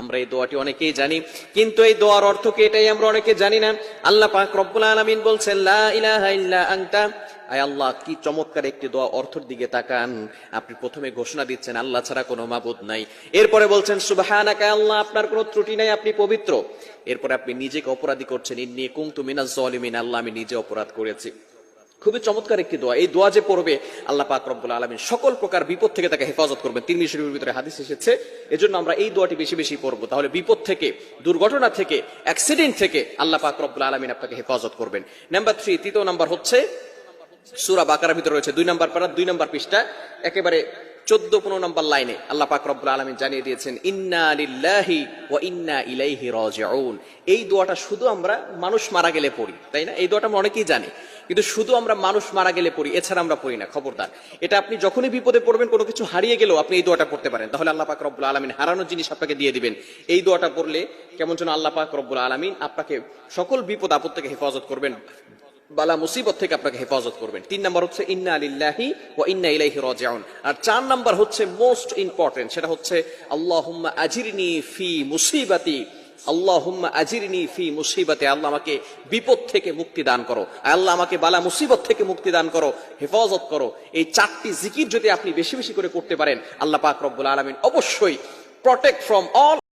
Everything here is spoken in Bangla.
আমরা এই দোয়াটি অনেকেই জানি, কিন্তু এই দোয়ার অর্থ কি এটাই আমরা অনেকে জানি না। আল্লাহ পাক রব্বুল আলামিন বলছেন, লা ইলাহা ইল্লা আনতা। আয় আল্লাহ, কি চমৎকার একটি দোয়া অর্থের দিকে তাকান। আপনি প্রথমে ঘোষণা দিচ্ছেন, আল্লাহ ছাড়া কোনো মাবুদ নাই। এরপরে বলছেন, সুবহানাকা, আল্লাহ, আপনার কোনো ত্রুটি নাই, আপনি পবিত্র। এরপরে আপনি নিজেকে অপরাধী করছেন, ইন্নী কুনতু মিনাজ জালিমিন আল্লাহ, আমি নিজে অপরাধ করেছি। খুবই চমৎকার একটি দোয়া। এই দোয়া যে পড়বে আল্লাহ পাক রব্বুল আলমিন সকল প্রকার বিপদ থেকে তাকে হেফাজত করবেন। তিন শরীফের ভিতরে হাদিস এসেছে। এজন্য আমরা এই দোয়াটি বেশি বেশি পড়ব। তাহলে বিপদ থেকে, দুর্ঘটনা থেকে অ্যাক্সিডেন্ট থেকে আল্লাহ পাক রব্বুল আলমিন আপনাকে হেফাজত করবেন। নাম্বার থ্রি তৃতীয় নাম্বার হচ্ছে সুরা বাকার ভিতরে রয়েছে। দুই নাম্বার পারা, দুই নাম্বার পৃষ্ঠা, একেবারে চোদ্দ পনেরো নম্বর লাইনে আল্লাহ পাক রব্বুল আলমিন জানিয়ে দিয়েছেন, ইন্না লিল্লাহি ও ইন্না ইলাইহি রাজিউন। এই দোয়াটা শুধু আমরা মানুষ মারা গেলে পড়ি, তাই না? এই দোয়াটা আমরা অনেকেই জানি। কিন্তু শুধু আমরা মানুষ মারা গেলে পড়ি, এছাড়া আমরা পড়ি না, খবরদার। এটা আপনি যখনই বিপদে পড়বেন, কোনো কিছু হারিয়ে গেলেও আপনি এই দোয়াটা পড়তে পারেন। তাহলে আল্লাহ পাক রব্বুল আলমিন হারানোর জিনিস আপনাকে দিয়ে দিবেন। এই দোয়াটা পড়লে কেমন যেন আল্লাহ পাক রব্বুল আলমিন আপনাকে সকল বিপদ আপদ থেকে হেফাজত করবেন, বালা মুসিবত থেকে আপনাকে হেফাজত করবেন। তিন নম্বর হচ্ছে, ইন্না আলিল্লাহি ও ইন্না ইলাইহি রাজিউন। আর চার নম্বর হচ্ছে, মোস্ট ইম্পর্টেন্ট, সেটা হচ্ছে, আল্লাহুম্মা আজিরনি ফি মুসিবাতি আল্লাহুম্মা আজিরনি ফি মুসিবতে, আল্লাহ আমাকে বিপদ থেকে মুক্তি দান করো। আল্লাহ আমাকে বালা মুসিবত থেকে মুক্তি দান করো, হেফাজত করো। এই চারটি জিকির যদি আপনি বেশি বেশি করে করতে পারেন, আল্লাহ পাক রব্বুল আলমিন অবশ্যই প্রটেক্ট ফ্রম অল